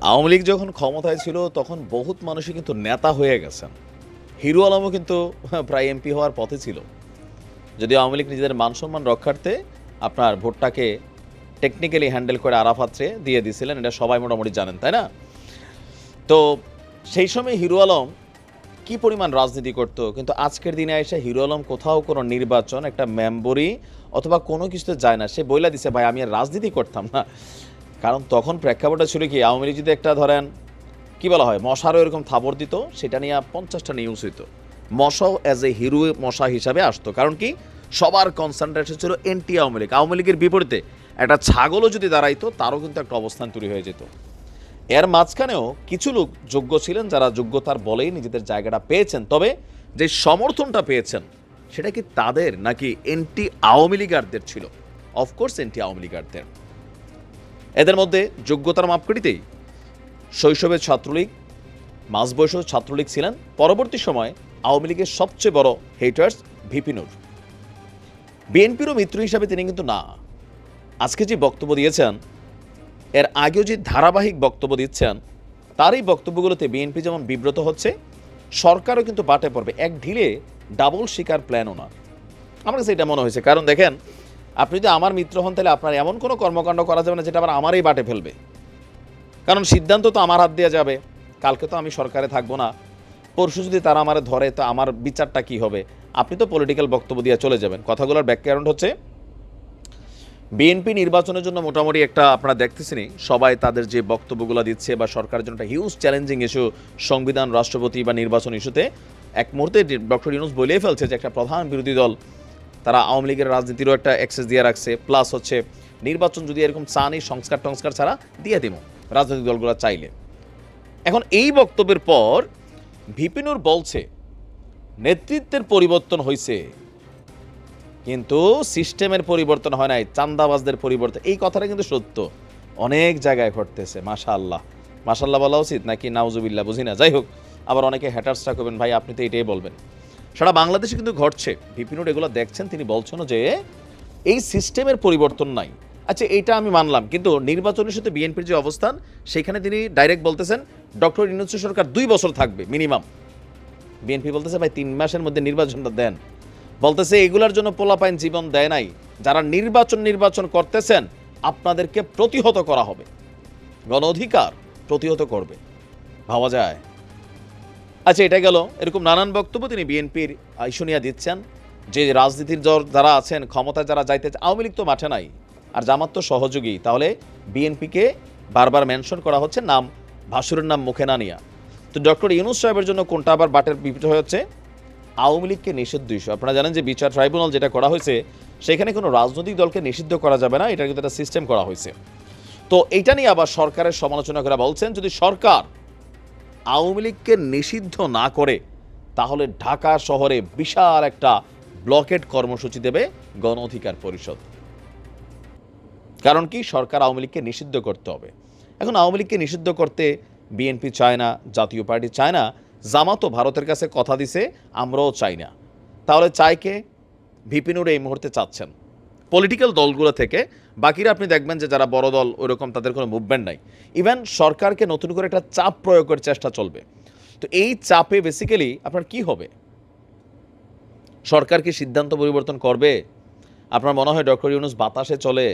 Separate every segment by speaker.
Speaker 1: আওয়ামী লীগ যখন ক্ষমতায় ছিল, তখন বহুত মানুষই কিন্তু নেতা হয়ে গেছেন। হিরু আলমও কিন্তু প্রায় এমপি হওয়ার পথে ছিল। যদি আওয়ামী লীগ নিজেদের মান সম্মান রক্ষার্থে আপনার ভোটটাকে টেকনিক্যালি হ্যান্ডেল করে আরাফাত্রে দিয়ে দিয়েছিলেন এটা সবাই মোটামুটি জানেন, তাই না? তো সেই সময় হিরু আলম কি পরিমাণ রাজনীতি করতো? কিন্তু আজকের দিনে এসে হিরো আলম কোথাও কোনো নির্বাচন, একটা মেম্বরি অথবা কোনো কিছুতে যায় না। সে বইলা দিছে, ভাই, আমি আর রাজনীতি করতাম না। কারণ তখন প্রেক্ষাপটটা ছিল কি, আওয়ামী লীগ যদি একটা ধরেন, কি বলা হয়, মশারও এরকম থাবর দিত, সেটা নিয়ে পঞ্চাশটা নিউজ হইতো। মশাও অ্যাজ এ হিরো মশা হিসাবে আসতো। কারণ কি, সবার কনসেন্ট্রেশন ছিল এনটি আওয়ামী লীগ। আওয়ামী লীগের বিপরীতে একটা ছাগলও যদি দাঁড়াইতো, তারও কিন্তু একটা অবস্থান তৈরি হয়ে যেত। এর মাঝখানেও কিছু লোক যোগ্য ছিলেন যারা যোগ্যতার বলেই নিজেদের জায়গাটা পেয়েছেন। তবে যে সমর্থনটা পেয়েছেন, সেটা কি তাদের নাকি এনটি আওয়ামী লীগারদের ছিল? অফকোর্স এনটি আওয়ামী লীগারদের। এদের মধ্যে যোগ্যতার মাপকাঠিতেই শৈশবের ছাত্রলীগ, মাঝ বয়সেও ছাত্রলীগ ছিলেন। পরবর্তী সময় আওয়ামী লীগের সবচেয়ে বড় হেটার্স ভিপিনুর বিএনপিরও মিত্র হিসাবে তিনি কিন্তু না। আজকে যে বক্তব্য দিয়েছেন, এর আগেও যে ধারাবাহিক বক্তব্য দিচ্ছেন, তার এই বক্তব্যগুলোতে বিএনপি যেমন বিব্রত হচ্ছে, সরকারও কিন্তু বাটে পড়বে। এক ঢিলে ডাবল শিকার প্ল্যান ওনার আমার কাছে এটা মনে হয়েছে। কারণ দেখেন আপনি যদি আমার মিত্র হন, তাহলে আপনার এমন কোনো কর্মকাণ্ড করা যাবে না যেটা আবার আমারই বাটে ফেলবে। কারণ সিদ্ধান্ত তো আমার হাত দেওয়া যাবে। কালকে তো আমি সরকারে থাকব না। পরশু যদি তারা আমার ধরে, তো আমার বিচারটা কি হবে? আপনি তো পলিটিক্যাল বক্তব্য দিয়ে চলে যাবেন। কথাগুলোর ব্যাকগ্রাউন্ড হচ্ছে বিএনপি নির্বাচনের জন্য মোটামুটি একটা আপনারা দেখতেছেনই, সবাই তাদের যে বক্তব্যগুলো দিচ্ছে বা সরকারের জন্য একটা হিউজ চ্যালেঞ্জিং ইস্যু সংবিধান, রাষ্ট্রপতি বা নির্বাচন ইস্যুতে এক মুহূর্তে ডক্টর ইউনুস বলেই ফেলছে যে একটা প্রধান বিরোধী দল তারা আওয়ামী লীগের রাজনীতিরও একটা অ্যাক্সেস দিয়ে রাখছে। প্লাস হচ্ছে নির্বাচন যদি এরকম চানি সংস্কার টংস্কার ছাড়া দিয়ে দিব রাজনৈতিক দলগুলো চাইলে। এখন এই বক্তব্যের পর ভিপিনুর বলছে, নেতৃত্বের পরিবর্তন হয়েছে কিন্তু সিস্টেমের পরিবর্তন হয় নাই, চান্দাবাজদের পরিবর্তন, এই কথাটা কিন্তু সত্য। অনেক জায়গায় ঘটতেছে, মাশাআল্লাহ। মাশাল্লাহ বলা উচিত নাকি নাউজুবিল্লাহ, বুঝি না। যাই হোক, আবার অনেকে হ্যাটার্সটা করবেন, ভাই আপনি তো এটাই বলবেন। সারা বাংলাদেশে কিন্তু ঘটছে। বিপিনুর এগুলো দেখছেন, তিনি বলছেন যে এই সিস্টেমের পরিবর্তন নাই। আচ্ছা এটা আমি মানলাম, কিন্তু নির্বাচনের সাথে বিএনপির যে অবস্থান, সেখানে তিনি ডাইরেক্ট বলতেছেন, ডক্টর ইনুস সরকার দুই বছর থাকবে মিনিমাম বিএনপি বলতেছে, ভাই, তিন মাসের মধ্যে নির্বাচনটা দেন। বলতেছে, এগুলার জন্য পোলাপাইন জীবন দেয় নাই। যারা নির্বাচন নির্বাচন করতেছেন, আপনাদেরকে প্রতিহত করা হবে। গণ অধিকার প্রতিহত করবে। ভাবা যায়। আচ্ছা এটা গেল। এরকম নানান বক্তব্য তিনি বিএনপির ইস্যুনিয়া দিচ্ছেন। যে রাজনীতির জ- যারা আছেন, ক্ষমতায় যারা যাইতে আওয়ামী লীগ তো মাঠে নাই। আর জামাত তো সহযোগী। তাহলে বিএনপিকে বারবার মেনশন করা হচ্ছে নাম, ভাসুরের নাম মুখে না নিয়া। তো ডক্টর ইউনুস সাহেবের জন্য কোনটা আবার বাটের বিপরীত হচ্ছে আওয়ামী লীগকে নিষিদ্ধ ইস্যু। আপনারা জানেন যে বিচার ট্রাইব্যুনাল যেটা করা হয়েছে, সেখানে কোনো রাজনৈতিক দলকে নিষিদ্ধ করা যাবে না। এটার কিন্তু একটা সিস্টেম করা হয়েছে। তো এটা নিয়ে আবার সরকারের সমালোচনা করে বলছেন, যদি সরকার আওয়ামী লীগকে নিষিদ্ধ না করে, তাহলে ঢাকা শহরে বিশাল একটা ব্লকেট কর্মসূচি দেবে গণ অধিকার পরিষদ। কারণ কি? সরকার আওয়ামী লীগকে নিষিদ্ধ করতে হবে। এখন আওয়ামী লীগকে নিষিদ্ধ করতে বিএনপি চায় না জাতীয় পার্টি চায় না জামাতও ভারতের কাছে কথা দিছে, আমরাও চাই না। তাহলে চাই কে? ভিপিনুর এই মুহূর্তে চাচ্ছেন। পলিটিক্যাল দলগুলো থেকে, বাকিরা আপনি দেখবেন যে যারা বড় দল ওইরকম তাদের কোনো মুভমেন্ট নাই। ইভেন সরকারকে নতুন করে একটা চাপ প্রয়োগের চেষ্টা চলবে। তো এই চাপে বেসিক্যালি আপনার কি হবে? সরকার কি সিদ্ধান্ত পরিবর্তন করবে? আপনার মনে হয় ডক্টর ইউনুস বাতাসে চলে?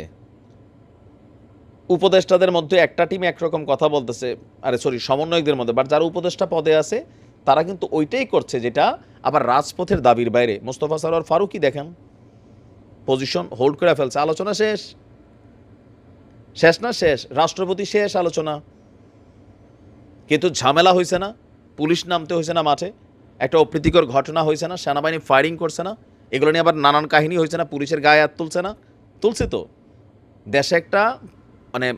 Speaker 1: উপদেষ্টাদের মধ্যে একটা টিম একরকম কথা বলতেছে, আরে সরি সমন্বয়কদের মধ্যে বাট যারা উপদেষ্টা পদে আছে, তারা কিন্তু ওইটাই করছে যেটা আবার রাজপথের দাবির বাইরে। মোস্তফা সারোয়ার ফারুকই দেখেন। পজিশন হোল্ড করে ফেলছে। আলোচনা শেষ? শেষ না শেষ? রাষ্ট্রপতি শেষ আলোচনা। কিন্তু ঝামেলা হয়েছে না, পুলিশ নামতে হয়েছে না মাঠে, একটা অপ্রীতিকর ঘটনা হয়েছে না, সেনাবাহিনী ফায়ারিং করছে না, এগুলো নিয়ে আবার নানান কাহিনী হয়েছে না, পুলিশের গায়ে হাত তুলছে না। তুলছে তো। দেশে একটা মানে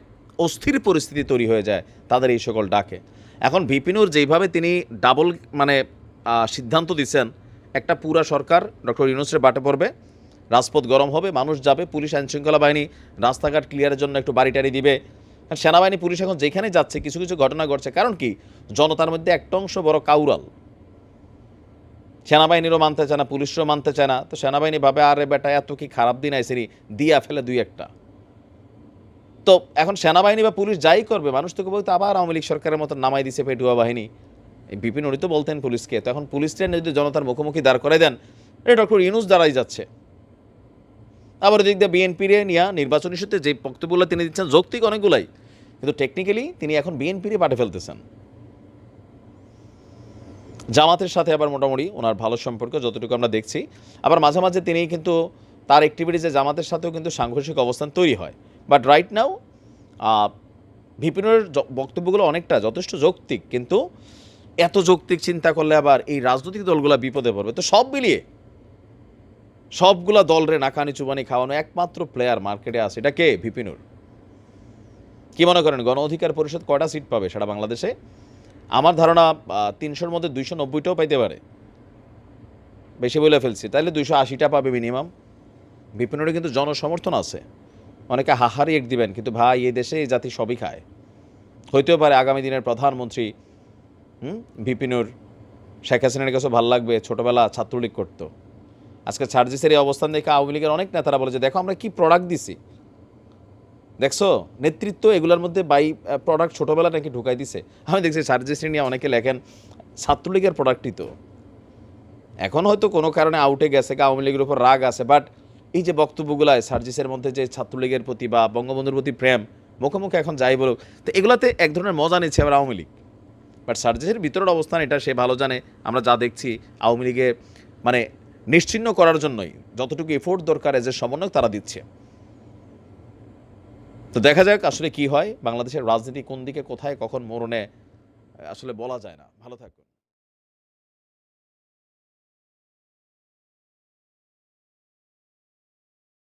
Speaker 1: অস্থির পরিস্থিতি তৈরি হয়ে যায়, তাদের এই সকল ডাকে। এখন ভিপিনুর যেইভাবে তিনি ডাবল মানে সিদ্ধান্ত দিচ্ছেন, একটা পুরা সরকার, ডক্টর ইউনুসের বাটে পড়বে রাজপথ গরম হবে, মানুষ যাবে, পুলিশ আইনশৃঙ্খলা বাহিনী রাস্তাঘাট ক্লিয়ারের জন্য একটু বাড়ি টাড়ি দিবে। আর সেনাবাহিনী, পুলিশ এখন যেখানে যাচ্ছে, কিছু কিছু ঘটনা ঘটছে। কারণ কি? জনতার মধ্যে একটা অংশ বড় কাউরাল। সেনাবাহিনীরও মানতে চায় না পুলিশও মানতে চায় না। তো সেনাবাহিনী ভাবে, আরে বেটা, এত কি খারাপ দিন আইসিনি দিয়া ফেলে দুই একটা। তো এখন সেনাবাহিনী বা পুলিশ যাই করবে, মানুষ তো বলতে আবার আওয়ামী লীগ সরকারের মতো নামাই দিছে পেটুয়া বাহিনী। বিপিন, উনি তো বলতেন পুলিশকে। তো এখন পুলিশটা যদি জনতার মুখোমুখি দাঁড় করে দেন এটা ডক্টর ইউনুস দাঁড়াই যাচ্ছে। আবার এদিক দিয়ে বিএনপির নিয়ে নির্বাচন ইস্যুতে যে বক্তব্যগুলো তিনি দিচ্ছেন, যৌক্তিক অনেকগুলাই। কিন্তু টেকনিক্যালি তিনি এখন বিএনপিরই পাঠে ফেলতেছেন। জামাতের সাথে আবার মোটামুটি ওনার ভালো সম্পর্ক যতটুকু আমরা দেখছি। আবার মাঝে মাঝে তিনি কিন্তু তার অ্যাক্টিভিটিসে জামাতের সাথেও কিন্তু সাংঘর্ষিক অবস্থান তৈরি হয়। বাট রাইট নাও ভিপিনের বক্তব্যগুলো অনেকটা যথেষ্ট যৌক্তিক। কিন্তু এত যৌক্তিক চিন্তা করলে আবার এই রাজনৈতিক দলগুলো বিপদে পড়বে। তো সব মিলিয়ে সবগুলা দলরে নাকানি চুবানি খাওয়ানো একমাত্র প্লেয়ার মার্কেটে আছে। এটা কে? ভিপিনুর কি মনে করেন, গণ অধিকার পরিষদ কয়টা সিট পাবে সারা বাংলাদেশে? আমার ধারণা তিনশোর মধ্যে দুইশো নব্বইটাও পাইতে পারে। বেশি বলে ফেলছি। তাহলে দুইশো আশিটা পাবে মিনিমাম বিপিনুরে কিন্তু জনসমর্থন আছে। অনেকে হাহারি এক দিবেন, কিন্তু ভাই, এই দেশে এই জাতি সবই খায়। হইতেও পারে আগামী দিনের প্রধানমন্ত্রী বিপিনুর শেখ হাসিনার কাছে ভালো লাগবে, ছোটবেলা ছাত্রলীগ করতো। আজকে সার্জিসের এই অবস্থান দেখে আওয়ামী লীগের অনেক নেতারা বলে যে, দেখো, আমরা কি প্রোডাক্ট দিছি? দেখছ? নেতৃত্ব এগুলোর মধ্যে বাই প্রোডাক্ট ছোটোবেলা নাকি ঢুকাই দিছে? আমি দেখছি সার্জিসি নিয়ে অনেকে লেখেন, ছাত্রলীগের প্রোডাক্টই তো। এখন হয়তো কোনো কারণে আউটে গেছে, আওয়ামী লীগের উপর রাগ আছে বাট এই যে বক্তব্যগুলায় সার্জিসের মধ্যে যে ছাত্রলীগের প্রতি বা বঙ্গবন্ধুর প্রতি প্রেম মুখোমুখি এখন যাই বলুক, তো এগুলাতে এক ধরনের মজা নিচ্ছে আবার আওয়ামী লীগ। বাট সার্জিসের ভিতরের অবস্থান এটা সে ভালো জানে, আমরা যা দেখছি আওয়ামী লীগে মানে নিশ্চিন্ন করার জন্যই যতটুকু এফোর্ট দরকার এজ এ সমন্বয় তারা দিচ্ছে। তো দেখা যাক আসলে কি হয়, বাংলাদেশের রাজনীতি কোন দিকে, কোথায়, কখন মরণে, আসলে বলা যায় না। ভালো থাকুন।